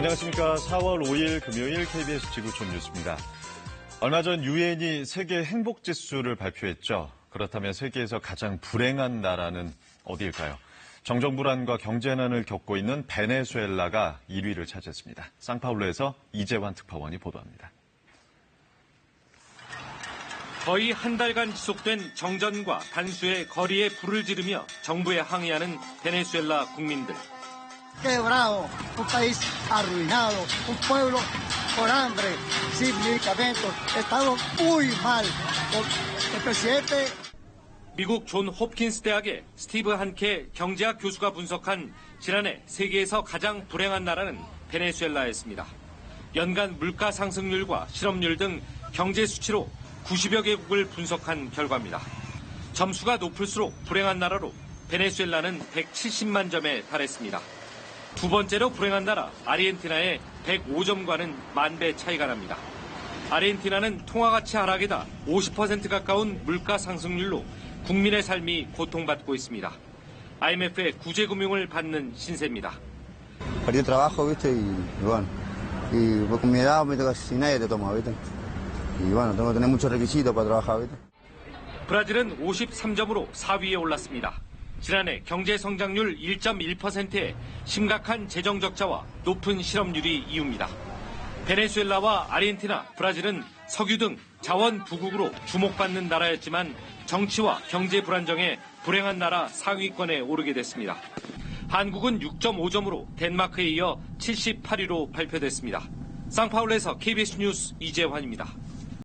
안녕하십니까. 4월 5일 금요일 KBS 지구촌 뉴스입니다. 얼마 전 유엔이 세계 행복 지수를 발표했죠. 그렇다면 세계에서 가장 불행한 나라는 어디일까요? 정정 불안과 경제난을 겪고 있는 베네수엘라가 1위를 차지했습니다. 상파울루에서 이재환 특파원이 보도합니다. 거의 한 달간 지속된 정전과 단수의 거리에 불을 지르며 정부에 항의하는 베네수엘라 국민들. Quebrado, un país arruinado, un pueblo con hambre, sin medicamentos. Estamos muy mal. El presidente 미국 존 홉킨스 대학의 스티브 한케 경제학 교수가 분석한 지난해 세계에서 가장 불행한 나라는 베네수엘라였습니다. 연간 물가 상승률과 실업률 등 경제 수치로 90여 개국을 분석한 결과입니다. 점수가 높을수록 불행한 나라로 베네수엘라는 170만 점에 달했습니다. 두 번째로 불행한 나라 아르헨티나의 105점과는 만배 차이가 납니다. 아르헨티나는 통화가치 하락에다 50% 가까운 물가 상승률로 국민의 삶이 고통받고 있습니다. IMF의 구제금융을 받는 신세입니다. perdí trabajo, ¿viste? Y, y bueno, y pues, con mi edad, ¿viste? casi nadie te toma, ¿viste? Y bueno, tengo que tener muchos requisitos para trabajar, ¿viste? 브라질은 53점으로 4위에 올랐습니다. 지난해 경제 성장률 1.1%의 심각한 재정 적자와 높은 실업률이 이유입니다. 베네수엘라와 아르헨티나, 브라질은 석유 등 자원 부국으로 주목받는 나라였지만 정치와 경제 불안정에 불행한 나라 상위권에 오르게 됐습니다. 한국은 6.5점으로 덴마크에 이어 78위로 발표됐습니다. 상파울루에서 KBS 뉴스 이재환입니다.